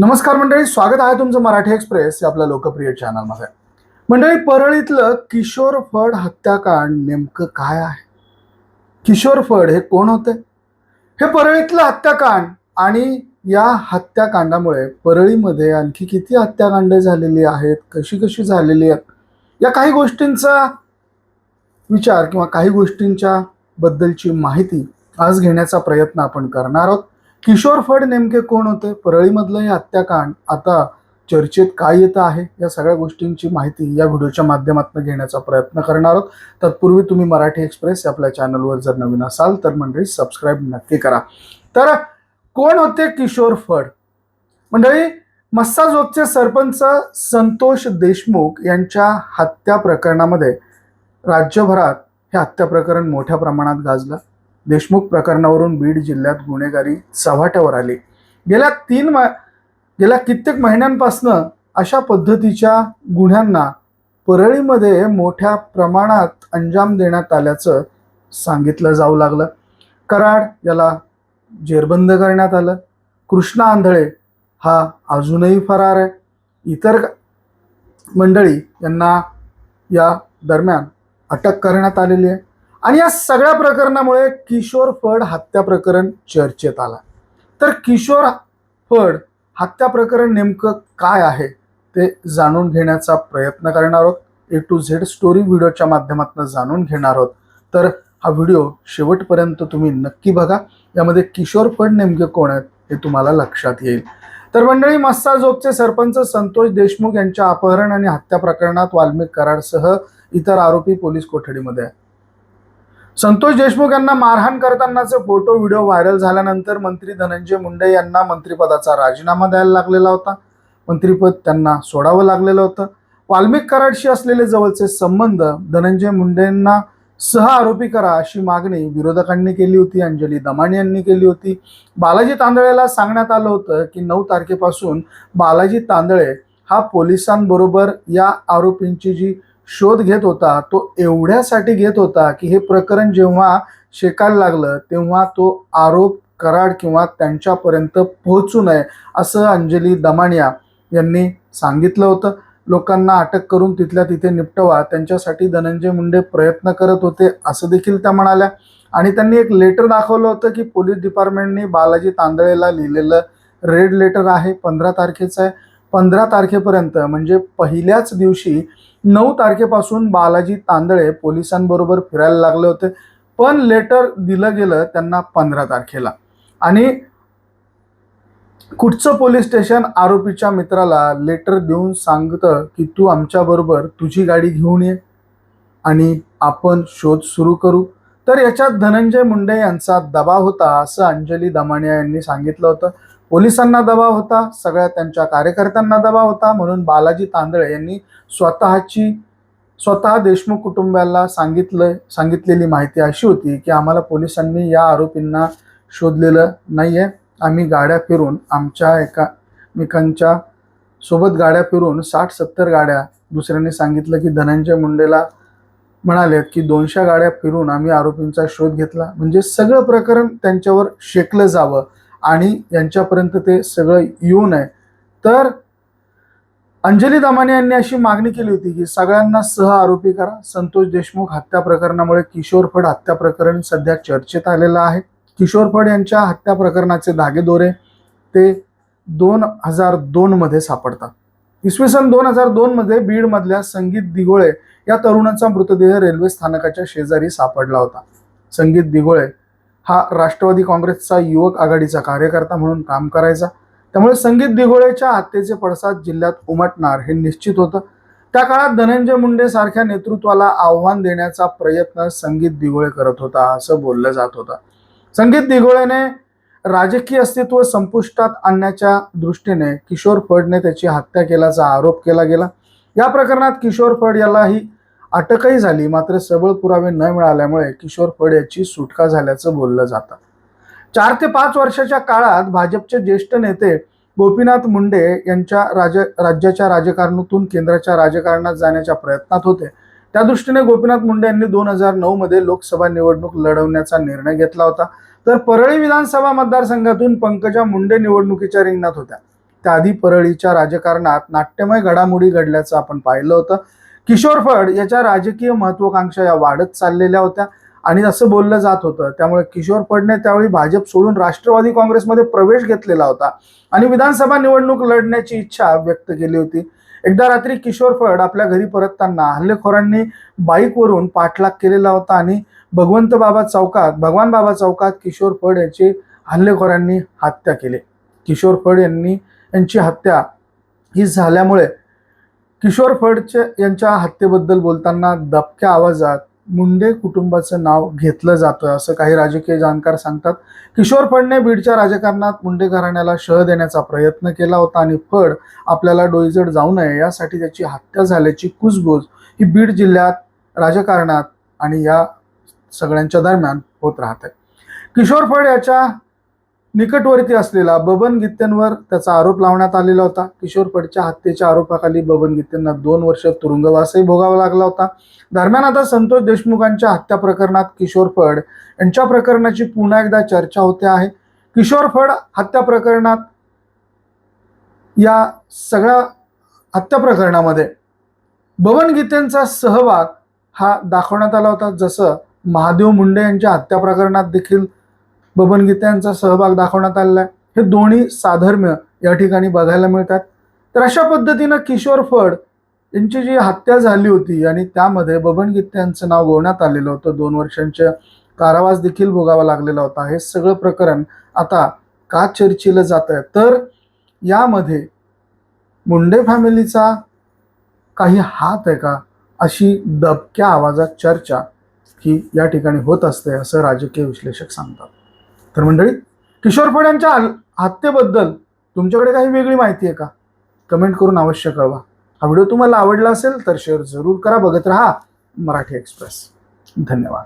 नमस्कार मंडळी स्वागत आहे तुमचं मराठी एक्सप्रेस या आपल्या लोकप्रिय चॅनलमध्ये. मंडळी परळीतलं किशोर फड हत्याकांड नेमकं काय आहे? किशोर फड हे कोण होते? हे परळीतलं हत्याकांड आणि या हत्याकांडामुळे परळीमध्ये आणखी किती हत्याकांड झालेली आहेत कशी कशी झालेली आहेत या काही गोष्टींचा विचार किंवा काही गोष्टींच्या बद्दलची माहिती आज घेण्याचा प्रयत्न आपण करणार आहोत. किशोर फड नेमके कोण होते? परळीमधलं हे हत्याकांड. आता चर्चेत काय येतं आहे? या सगळ्या गोष्टींची माहिती या व्हिडिओच्या माध्यमातून घेण्याचा प्रयत्न करणार आहोत. तत्पूर्वी तुम्ही मराठी एक्सप्रेस आपल्या चॅनलवर जर नवीन असाल तर मंडळी सबस्क्राईब नक्की करा. तर कोण होते किशोर फड? मंडळी मस्साजोगचे सरपंच संतोष देशमुख यांच्या हत्या प्रकरणामध्ये राज्यभरात हे हत्या प्रकरण मोठ्या प्रमाणात गाजलं. देशमुख प्रकरणावरून बीड जिल्ह्यात गुन्हेगारी चव्हाट्यावर आली. गेल्या तीन मा गेल्या कित्येक महिन्यांपासनं अशा पद्धतीच्या गुन्ह्यांना परळीमध्ये मोठ्या प्रमाणात अंजाम देण्यात आल्याचं सांगितलं जाऊ लागलं. कराड याला जेरबंद करण्यात आलं. कृष्णा आंधळे हा अजूनही फरार आहे. इतर मंडळी यांना या दरम्यान अटक करण्यात आलेली आहे. आणि या सगळ्या प्रकरणामुळे किशोर फड हत्या प्रकरण चर्चेत आला. तर किशोर फड हत्या प्रकरण नेमकं काय आहे ते जाणून घेण्याचा प्रयत्न करणार आहोत. ए टू झेड स्टोरी व्हिडिओच्या माध्यमातून जाणून घेणार आहोत. तर हा व्हिडिओ शेवटपर्यंत तुम्ही नक्की बघा. यामध्ये किशोर फड नेमके कोण आहेत हे तुम्हाला लक्षात येईल. तर मंडळी मस्साजोगचे सरपंच संतोष देशमुख यांच्या अपहरण आणि हत्या प्रकरणात वाल्मिक कराडसह इतर आरोपी पोलीस कोठडीमध्ये आहे संतोष देशमुख यांना मारहाण करतानाचे फोटो व्हिडिओ व्हायरल झाल्यानंतर मंत्री धनंजय मुंडे यांना मंत्रिपदाचा राजीनामा द्यायला लागलेला होता. मंत्रिपद त्यांना सोडावं लागलेलं होतं. वाल्मिक कराडशी असलेले जवळचे संबंध धनंजय मुंडेंना सह आरोपी करा अशी मागणी विरोधकांनी केली होती अंजली दमाणी यांनी केली होती. बालाजी तांदळेला सांगण्यात आलं होतं की नऊ तारखेपासून बालाजी तांदळे हा पोलिसांबरोबर या आरोपींची जी शोध घेत होता तो एवढ्यासाठी घेत होता की हे प्रकरण जेव्हा शेकायला लागलं तेव्हा तो आरोप कराड किंवा त्यांच्यापर्यंत पोहोचू नये असं अंजली दमानिया यांनी सांगितलं होतं. लोकांना अटक करून तिथल्या तिथे निपटवा त्यांच्यासाठी धनंजय मुंडे प्रयत्न करत होते असं देखील त्या म्हणाल्या. आणि त्यांनी एक लेटर दाखवलं होतं की पोलीस डिपार्टमेंटने बालाजी तांदळेला लिहिलेलं रेड लेटर आहे पंधरा तारखेचं आहे. पंधरा तारखेपर्यंत म्हणजे पहिल्याच दिवशी नऊ तारखेपासून बालाजी तांदळे पोलिसांबरोबर फिरायला लागले होते. पण लेटर दिलं गेलं त्यांना पंधरा तारखेला. आणि कुठचं पोलीस स्टेशन आरोपीच्या मित्राला लेटर देऊन सांगतं की तू आमच्याबरोबर तुझी गाडी घेऊन ये आणि आपण शोध सुरू करू. तर याच्यात धनंजय मुंडे यांचा दबाव होता असं अंजली दमानिया यांनी सांगितलं होतं. पोलिसांना दबाव होता सगळ्या त्यांच्या कार्यकर्त्यांना दबाव होता. म्हणून बालाजी तांदळे यांनी स्वतःची स्वतः देशमुख कुटुंबाला सांगितलं सांगितलेली माहिती अशी होती की आम्हाला पोलिसांनी या आरोपींना शोधलेलं नाही आहे आम्ही गाड्या फिरून आमच्या एकामेकांच्या सोबत गाड्या फिरून साठ सत्तर गाड्या दुसऱ्यांनी सांगितलं की धनंजय मुंडेला म्हणाले की दोनशे गाड्या फिरून आम्ही आरोपींचा शोध घेतला. म्हणजे सगळं प्रकरण त्यांच्यावर शेकलं जावं. आणि यांच्यापर्यंत ते सगळं येऊ नये तर अंजली दमाने यांनी अशी मागणी केली होती की सगळ्यांना सह आरोपी करा. संतोष देशमुख हत्या प्रकरणामुळे किशोर फड हत्या प्रकरण सध्या चर्चेत आलेलं आहे. किशोर फड यांच्या हत्या प्रकरणाचे धागेदोरे ते दोन हजार दोनमध्ये सापडतात. इसवी सन दोन हजार दोनमध्ये बीडमधल्या संगीत दिघोळे या तरुणाचा मृतदेह रेल्वे स्थानकाच्या शेजारी सापडला होता. संगीत दिघोळे हा राष्ट्रवादी काँग्रेसचा युवक आघाडीचा कार्यकर्ता म्हणून काम करायचा. त्यामुळे संगीत दिघोळेच्या हत्येचे पडसाद जिल्ह्यात उमटणार हे निश्चित होतं. त्या काळात धनंजय मुंडे सारख्या नेतृत्वाला आव्हान देण्याचा प्रयत्न संगीत दिघोळे करत होता असं बोललं जात होतं. संगीत दिघोळेने राजकीय अस्तित्व संपुष्टात आणण्याच्या दृष्टीने किशोर फडने त्याची हत्या केल्याचा आरोप केला गेला. या प्रकरणात किशोर फड यालाही अटकही झाली मात्र सबळ पुरावे न मिळाल्यामुळे किशोर फड याची सुटका झाल्याचं बोललं जातं. चार ते पाच वर्षाच्या काळात भाजपचे ज्येष्ठ नेते गोपीनाथ मुंडे यांच्या राज राज्याच्या राजकारणातून केंद्राच्या राजकारणात जाण्याच्या प्रयत्नात होते. त्या दृष्टीने गोपीनाथ मुंडे यांनी दोन हजार नऊ मध्ये लोकसभा निवडणूक लढवण्याचा निर्णय घेतला होता. तर परळी विधानसभा मतदारसंघातून पंकजा मुंडे निवडणुकीच्या रिंगणात होत्या. त्याआधी परळीच्या राजकारणात नाट्यमय घडामोडी घडल्याचं आपण पाहिलं होतं. किशोर फड याच्या राजकीय महत्वाकांक्षा या वाढत चाललेल्या होत्या. आणि असं बोललं जात होतं. त्यामुळे किशोर फडने त्यावेळी भाजप सोडून राष्ट्रवादी काँग्रेसमध्ये प्रवेश घेतलेला होता. आणि विधानसभा निवडणूक लढण्याची इच्छा व्यक्त केली होती. एकदा रात्री किशोर फड आपल्या घरी परतताना हल्लेखोरांनी बाईकवरून पाठलाग केलेला होता आणि भगवंत बाबा चौकात भगवान बाबा चौकात किशोर फड याची हल्लेखोरांनी हत्या केली. किशोर फड यांनी यांची हत्या ही झाल्यामुळे किशोर फडचे यांच्या हत्येबद्दल बोलताना दबक्या आवाजात मुंडे कुटुंबाचं नाव घेतलं जातं असं काही राजकीय जाणकार सांगतात. किशोर फडने बीडच्या राजकारणात मुंडे घराण्याला शह देण्याचा प्रयत्न केला होता आणि फड आपल्याला डोईजड जाऊ नये यासाठी त्याची हत्या झाल्याची कुजबूज ही बीड जिल्ह्यात राजकारणात आणि या सगळ्यांच्या दरम्यान होत राहते. किशोर फड याच्या निकटवर्ती असलेला बबन गित्त्यांवर त्याचा आरोप लावण्यात आलेला होता. किशोर फडच्या हत्येच्या आरोपाखाली बबन गित्त्यांना दोन वर्ष तुरुंगवासही भोगावा लागला होता. दरम्यान आता संतोष देशमुखांच्या हत्या प्रकरणात किशोर फड यांच्या प्रकरणाची पुन्हा एकदा चर्चा होते आहे. किशोर फड हत्या प्रकरणात या सगळ्या हत्या प्रकरणामध्ये बबन गीतेंचा सहभाग हा दाखवण्यात आला होता. जसं महादेव मुंडे यांच्या हत्या प्रकरणात देखील बबन गीते यांचा सहभाग दाखवण्यात आलेला आहे. हे दोन्ही साधर्म्य या ठिकाणी बघायला मिळतात. तर अशा पद्धतीनं किशोर फड यांची जी हत्या झाली होती आणि त्यामध्ये बबन गीते यांचं नाव गोवण्यात आलेलं होतं. दोन वर्षांच्या कारावास देखील भोगावा लागलेला होता. हे सगळं प्रकरण आता का चर्चेलं जात आहे? तर यामध्ये मुंडे फॅमिलीचा काही हात आहे का? अशी दबक्या आवाजात चर्चा ही या ठिकाणी होत असते असं राजकीय विश्लेषक सांगतात. तर मंडळी किशोर फड्यांच्या हत्येबद्दल तुमच्याकडे काही वेगळी माहिती आहे का? कमेंट करून अवश्य कळवा. हा व्हिडिओ तुम्हाला आवडला असेल तर शेअर जरूर करा. बघत राहा मराठी एक्सप्रेस. धन्यवाद.